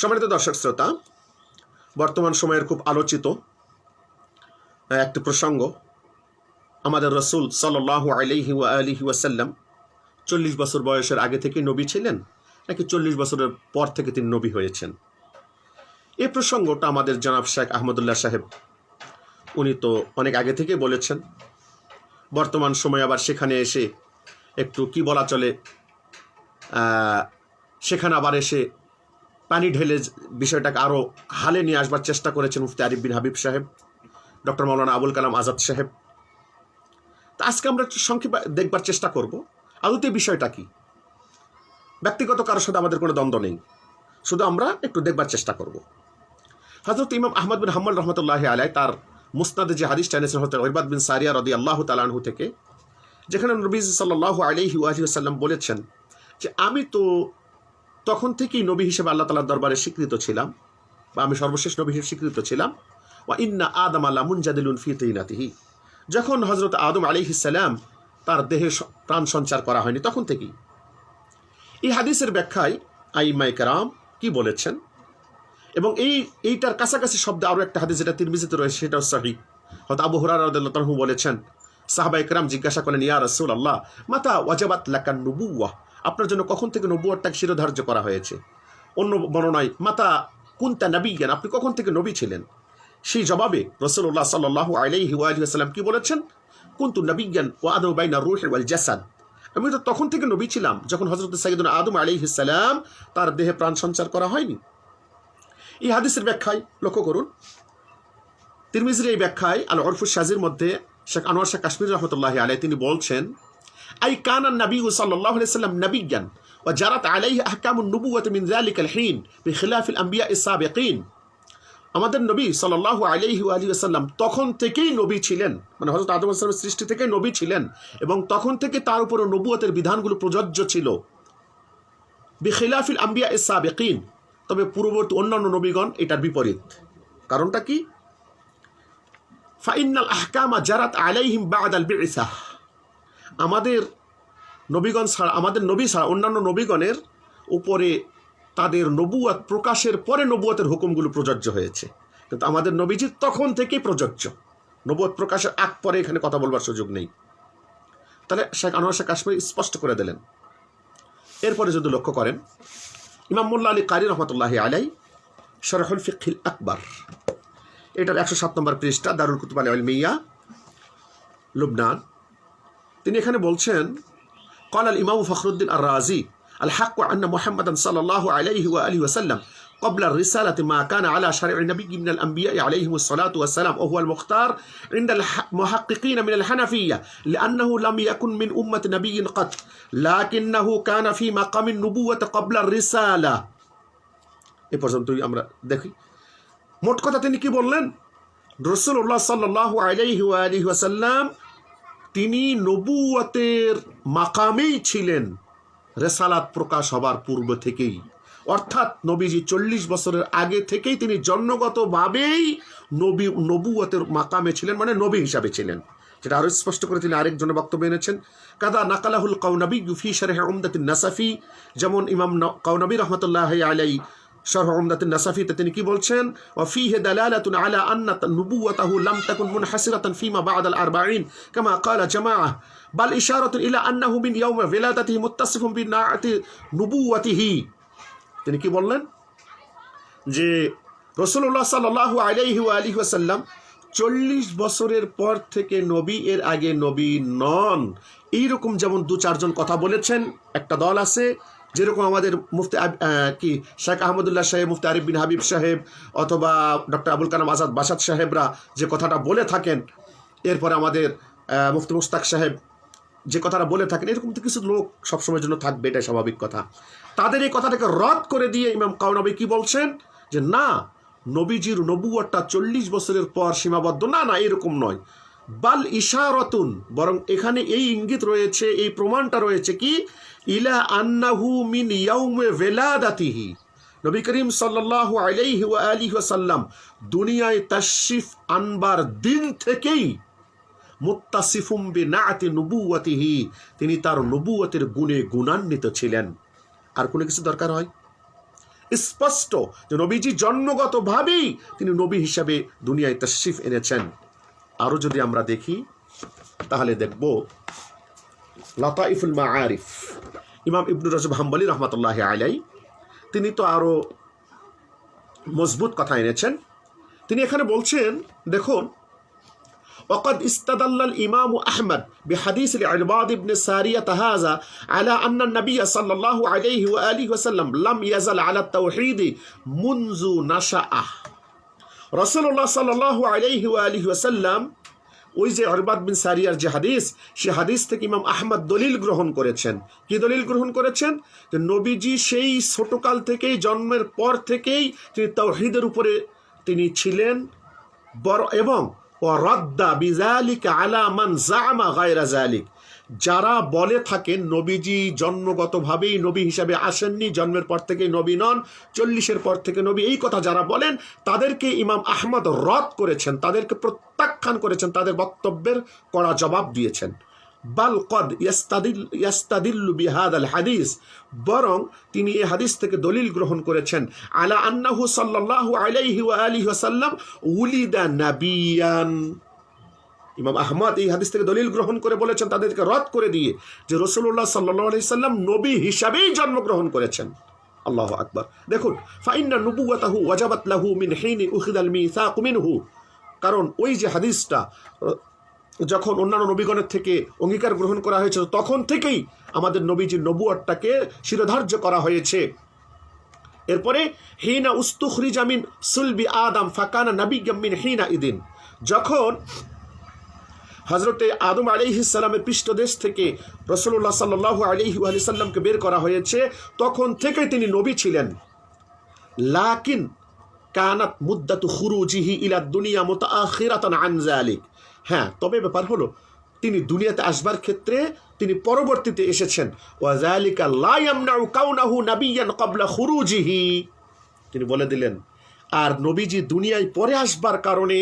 সম্মানিত দর্শক শ্রোতা, বর্তমান সময়ের খুব আলোচিত একটি প্রসঙ্গ। আমাদের রসুল সাল্লাহ আলহি আলিহি ওয়াসাল্লাম চল্লিশ বছর বয়সের আগে থেকে নবী ছিলেন, নাকি চল্লিশ বছরের পর থেকে তিনি নবী হয়েছেন? এই প্রসঙ্গটা আমাদের জনাব শেখ আহমদুল্লাহ সাহেব, উনি তো অনেক আগে থেকেই বলেছেন। বর্তমান সময়ে আবার সেখানে এসে একটু কি বলা চলে সেখানে আবার এসে পানি ঢেলে বিষয়টাকে আরও হালে নিয়ে আসবার চেষ্টা করেছেন মুফতি আরিফ বিন হাবিব সাহেব, ডক্টর মৌলানা আবুল কালাম আজাদ সাহেব। তা আজকে আমরা সংক্ষেপে দেখবার চেষ্টা করব। আদতে বিষয়টা কি? ব্যক্তিগত কারোর সাথে আমাদের কোনো দ্বন্দ্ব নেই। শুধু আমরা একটু দেখবার চেষ্টা করব। হজরত ইমাম আহমদ বিন হাম্মল রহমতুল্লাহ আলাই তার মুসনাদে যে হাদিস টানেছেন হতে ওরবাদ বিন সারিয়া রদি আল্লাহ তালানহু থেকে, যেখানে নবী সাল্লাহ আলহি ওয়াসাল্লাম বলেছেন যে, আমি তো তখন থেকেই নবী হিসেবে আল্লাহ তালার দরবারে স্বীকৃত ছিলাম, বা আমি সর্বশেষ নবী হিসেবে স্বীকৃত ছিলাম। ওয়া ইন্না আদম আল্লাহ মুনজাদিলুন ফি যখন হজরত আদম আলী ইসাল্লাম তার দেহে প্রাণ সঞ্চার করা হয়নি, তখন থেকেই। এই হাদিসের ব্যাখ্যায় আইমাই কারাম কি বলেছেন? এবং এই, এইটার কাছাকাছি শব্দ আরও একটা হাদিস যেটা তিরমিজিতে রয়েছে, সেটাও সাহি। হয়তো আবু হুরার রাহু বলেছেন সাহাবা ইকরাম জিজ্ঞাসা করেন ইয়া রসুল আল্লাহ মাতা ওয়াজাবাত লাকান নবুয়া আপনার জন্য কখন থেকে নবুয়ারটাকে শিরোধার্য করা হয়েছে? অন্য বর্ণনায়, মাতা কুন্তা নবী জ্ঞান আপনি কখন থেকে নবী ছিলেন? সেই জবাবে রসুল্লাহ সাল্লাহ আলাইহি ওয়াসাল্লাম কি বলেছেন? কুন্তু নবী জ্ঞান ও আদম বাইনা রুহ ওয়াল জাসাদ। আমি তো তখন থেকে নবী ছিলাম, যখন হজরত সাইদুল আদম আলাইহিসাল্লাম তার দেহে প্রাণ সঞ্চার করা হয়নি। এই হাদিসের ব্যাখ্যায় লক্ষ্য করুন। তিরমিজির এই ব্যাখ্যায় আল অরফুস সাজির মধ্যে শেখ আনোয়ার শেখ কাশ্মীর রহমতুল্লাহ আলাই তিনি বলছেন আই কানা নবী সাল্লাহ সাল্লাম জ্ঞান ও জারাত আলাইহি নবুয়ত মিন যালিক আল হিন বিখিলাফ আল আম্বিয়া ইসাবিকিন আমাদের নবী সাল্লাহ আলাইহি আলী আসাল্লাম তখন থেকেই নবী ছিলেন। মানে হজরত আদম আসলামের সৃষ্টি থেকেই নবী ছিলেন এবং তখন থেকে তার উপরে নবুয়তের বিধানগুলো প্রযোজ্য ছিল। বিখিলাফিল আম্বিয়া ইসাবিকিন তবে পূর্ববর্তী অন্যান্য নবীগণ এটার বিপরীত। কারণটা কি? ফাইনাল আহকামা জারাত আলাইহিম বাদ আল বিসাহ আমাদের নবীগণ ছাড়া, আমাদের নবী ছাড়া, অন্যান্য নবীগণের উপরে তাদের নবুয়াত প্রকাশের পরে নবুয়াতের হুকুমগুলো প্রযোজ্য হয়েছে। কিন্তু আমাদের নবীজি তখন থেকেই প্রযোজ্য। নবুয়াত প্রকাশের আগ পরে এখানে কথা বলবার সুযোগ নেই। তাহলে শেখ আনোয়ার, শেখ কাশ্মীর স্পষ্ট করে দিলেন। এরপরে যদি লক্ষ্য করেন, ইমাম মোল্লা আলী কারি রহমতুল্লাহ আলাই শরহুল ফিকিল আকবর। এটার একশো সাত নম্বর পৃষ্ঠা, দারুল কুতুব আলী মিয়া লুবনান। তিনি এখানে বলছেন قال الإمام فخر الدين الرازي الحق أن محمدا صلى الله عليه وآله وسلم قبل الرسالة ما كان على شرع النبي من الأنبياء عليهم الصلاة والسلام وهو المختار عند المحققين من الحنفية لأنه لم يكن من أمة نبي قط لكنه كان في مقام النبوة قبل الرسالة এ পর্যন্তই আমরা দেখি মোট কথা তিনি কি বললেন রসুল্লাহ সাল্লাহ আলাইহি আলহি ওয়াসাল্লাম তিনি নবুয়তের মাকামেই ছিলেন, রেসালাত প্রকাশ হবার পূর্ব থেকেই। অর্থাৎ নবীজি চল্লিশ বছরের আগে থেকেই তিনি জন্মগতভাবেই নবী নবুয়তের মাকামে ছিলেন মানে নবী হিসাবে ছিলেন। যেটা আরও স্পষ্ট করে তিনি আরেকজনের বক্তব্য এনেছেন। কাদা নাকালাহুল কাউনবী গুফি শারেহ উমদাতিন নাসাফি, যেমন ইমাম কাউনবী রহমতুল্লাহ আলাই شرح عمدة النسفي تتنكي بولشن وفيه دلالة على أن نبوته لم تكن منحصرة فيما بعد الأربعين كما قال جماعة بل إشارة إلى أنه من يوم ولادته متصف بناعة نبوته তিনি কি বললেন যে রসুল্লাহ সাল্লাহ আলাইহি আলিহি আসাল্লাম চল্লিশ বছরের পর থেকে নবী এর আগে নবী নন এইরকম যেমন দু চারজন কথা বলেছেন একটা দল আছে যেরকম আমাদের মুফতি কি, শেখ আহমদুল্লাহ সাহেব, মুফতি আরিফ বিন হাবিব সাহেব অথবা ডক্টর আবুল কালাম আজাদ বাসাদ সাহেবরা যে কথাটা বলে থাকেন, এরপরে আমাদের মুফতি মুস্তাক সাহেব যে কথাটা বলে থাকেন, এরকম তো কিছু লোক সবসময়ের জন্য থাকবে, এটাই স্বাভাবিক কথা। তাদের এই কথাটাকে রদ করে দিয়ে ইমাম কাউনবী কি বলছেন? যে না, নবীজির নবুয়াটা চল্লিশ বছরের পর সীমাবদ্ধ। না না, এরকম নয়। বাল ইশারতুন, বরং এখানে এই ইঙ্গিত রয়েছে, এই প্রমাণটা রয়েছে কি? ইলা আন্নাহু মিন ইয়াউমে ভেলাদাতিহি নবী করিম সাল্লাল্লাহু আলাইহি ওয়া আলিহি ওয়াসাল্লাম দুনিয়ায় তাশরিফ আনবার দিন থেকেই মুত্তাসিফুম বিনাআতি নবুওয়াতিহি, তিনি তার নবুয়তের গুণে গুণান্বিত ছিলেন। আর কোনো কিছু দরকার হয়? স্পষ্ট যে নবীজি জন্মগতভাবেই তিনি নবী হিসাবে দুনিয়ায় তশরিফ এনেছেন। আরও যদি আমরা দেখি তাহলে দেখব লতাইফুল মা আরিফ ইমাম ইবনুর রজব হাম্বলি রহমতুল্লাহ আলাই তিনি তো আরও মজবুত কথা এনেছেন তিনি এখানে বলছেন দেখুন وقد استدل الإمام أحمد بحديث العرباض بن سارية هذا على أن النبي صلى الله عليه وآله وسلم لم يزل على التوحيد منذ نشأه রসুল্লাহ সাল্লাহ আলহি আলহি আসাল্লাম ওই যে অরবাদ বিন সারিয়ার যে হাদিস, সে হাদিস থেকে ইমাম আহমদ দলিল গ্রহণ করেছেন। কি দলিল গ্রহণ করেছেন? যে নবীজি সেই ছোটকাল থেকেই, জন্মের পর থেকেই তিনি তৌহিদের উপরে তিনি ছিলেন। বড় এবং রদ্দা বিজালিক আলা মান জামা গায়রা জালিক যারা বলে থাকেন নবীজি জন্মগতভাবেই নবী হিসাবে আসেননি, জন্মের পর থেকে নবী নন, চল্লিশের পর থেকে নবী, এই কথা যারা বলেন, তাদেরকে ইমাম আহমদ রদ করেছেন, তাদেরকে প্রত্যাখ্যান করেছেন, তাদের বক্তব্যের কড়া জবাব দিয়েছেন। বাল কদ ইয়াস্তাদিল, ইয়াস্তাদিল্লু বিহাদ আল হাদিস, বরং তিনি এই হাদিস থেকে দলিল গ্রহণ করেছেন, আলা আন্নাহু সাল্লাল্লাহু আলাইহি ওয়া আলিহি উলিদা নাবিয়ান। ইমাম আহমদ এই হাদিস থেকে দলিল গ্রহণ করে বলেছেন, তাদেরকে রদ করে দিয়ে যে রসুল্লাহ সাল্লাহ আলি সাল্লাম নবী হিসাবেই জন্মগ্রহণ করেছেন। আল্লাহ আকবর। দেখুন, ফাইন্না নবুয়াতাহু ওয়াজাবাত লাহু মিন হিনি উখিদাল মিসাক মিনহু। কারণ ওই যে হাদিসটা, যখন অন্যান্য নবীগণের থেকে অঙ্গীকার গ্রহণ করা হয়েছে তখন থেকেই আমাদের নবীজির নবুয়ারটাকে শিরোধার্য করা হয়েছে। এরপরে, হিনা উস্তুখরি জামিন সুলবি আদাম ফাকানা নবী গম্মিন হিনা ইদিন। যখন হজরতে আদম আলিহিসাল্লামের পৃষ্ঠদেশ থেকে রসুল্লাহ সাল্লাহ আলিহি সাল্লামকে বের করা হয়েছে, তখন থেকে তিনি নবী ছিলেন। লাকিন কানাত মুদ্দাতু খুরুজিহি ইলা দুনিয়া মুতাআখিরাতান আন যালিক। হ্যাঁ তবে ব্যাপার হলো, তিনি দুনিয়াতে আসবার ক্ষেত্রে তিনি পরবর্তীতে এসেছেন। তিনি বলে দিলেন, আর নবীজি দুনিয়ায় পরে আসবার কারণে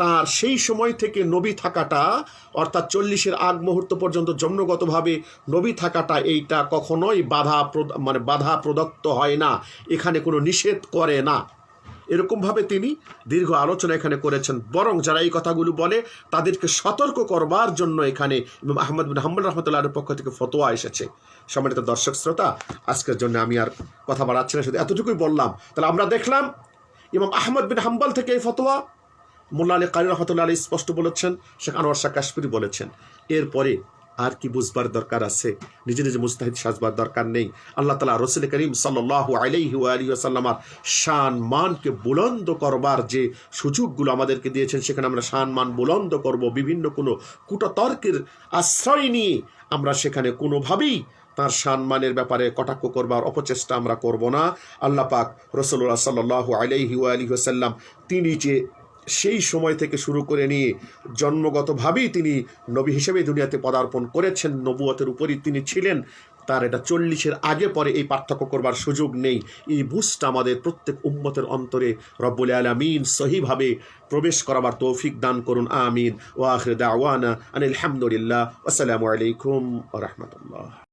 তার সেই সময় থেকে নবী থাকাটা, অর্থাৎ চল্লিশের আগ মুহূর্ত পর্যন্ত জন্মগতভাবে নবী থাকাটা, এইটা কখনোই বাধা মানে বাধা প্রদত্ত হয় না। এখানে কোনো নিষেধ করে না। এরকমভাবে তিনি দীর্ঘ আলোচনা এখানে করেছেন। বরং যারা এই কথাগুলো বলে, তাদেরকে সতর্ক করবার জন্য এখানে ইমাম আহমদ বিন হাম্বুল রহমতুল্লাহর পক্ষ থেকে ফতোয়া এসেছে। সম্মানিত দর্শক শ্রোতা, আজকের জন্য আমি আর কথা বাড়াচ্ছি না, শুধু এতটুকুই বললাম। তাহলে আমরা দেখলাম, ইমাম আহমদ বিন হাম্বল থেকে এই ফতোয়া মোল্লা আলী কারি রহমতুল্লাহ আলী স্পষ্ট বলেছেন, শেখ আনোয়ার শাহ কাশ্মীরি বলেছেন, এরপরে আর কি বুঝবার দরকার আছে? নিজে নিজে মুস্তাহিদ সাজবার দরকার নেই। আল্লাহ তালা রসুল করিম সাল্লাহ আলাইহি আলী আসাল্লামার শান মানকে বুলন্দ করবার যে সুযোগগুলো আমাদেরকে দিয়েছেন, সেখানে আমরা শান মান বুলন্দ করব। বিভিন্ন কোনো কূটতর্কের আশ্রয় নিয়ে আমরা সেখানে কোনোভাবেই তার সম্মানের ব্যাপারে কটাক্ষ করবার অপচেষ্টা আমরা করব না। আল্লাহ পাক রসল্লাহ সাল্লাহ আলাইহি আলী সাল্লাম তিনি যে সেই সময় থেকে শুরু করে নিয়ে জন্মগতভাবেই তিনি নবী হিসেবে দুনিয়াতে পদার্পণ করেছেন। নবুয়তের উপরই তিনি ছিলেন। তার এটা চল্লিশের আগে পরে এই পার্থক্য করবার সুযোগ নেই। এই বুঝটা আমাদের প্রত্যেক উম্মতের অন্তরে রব্বুল আলমিন সহিভাবে প্রবেশ করাবার তৌফিক দান করুন। আমিন। ওয়াখির দাওয়ানা আনিল হামদুলিল্লাহ। আসসালামু আলাইকুম রহমতুল্লাহ।